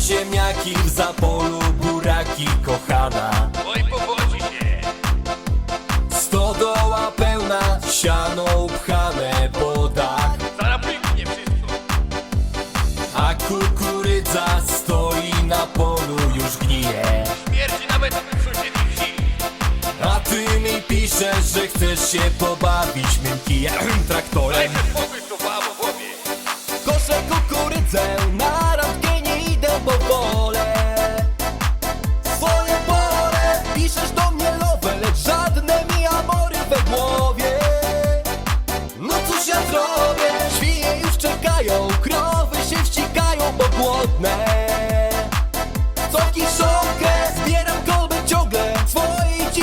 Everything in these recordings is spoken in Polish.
ziemniaki w zapolu, buraki kochana Oj, powodzi się. Stodoła pełna, siano upchane po dach Zaraz pyknie wszystko. A kukurydza stoi na polu, już gnije Śmierci nawet w sąsiednich wsi. A ty mi piszesz, że chcesz się pobawić mym kijem Daj traktorem se spokój, to babo, chłopie. Koszę kukurydzę,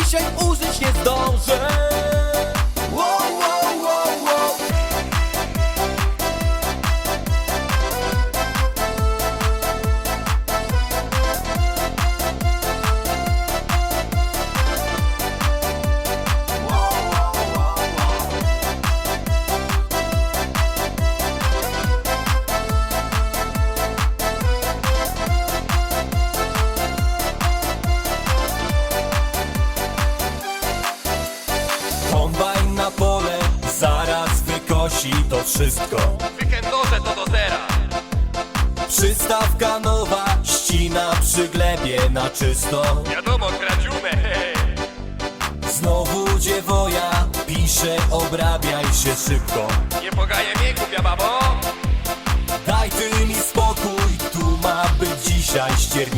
t-shirt. Wykosi to wszystko Weekendowe to do zera. Przystawka nowa, ścina przy glebie na czysto Wiadomo, kradziune. he, he. Znowu dziewoja, pisze obrabiaj się szybko Nie pogaję mnie, głupia babo. Daj ty mi spokój, tu ma być dzisiaj ściernisko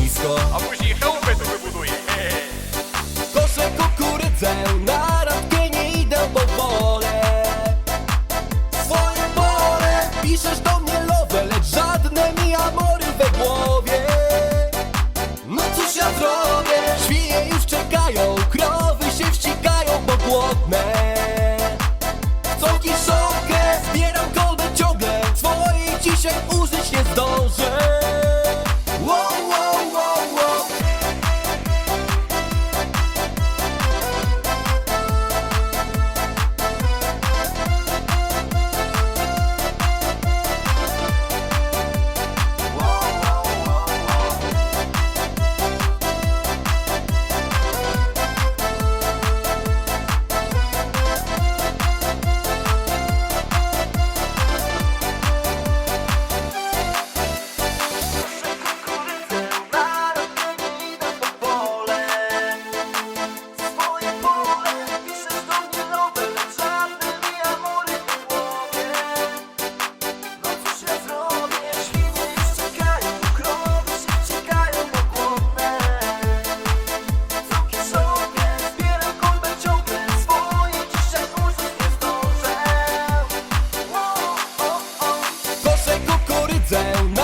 swojej dzisiaj kukurydzę,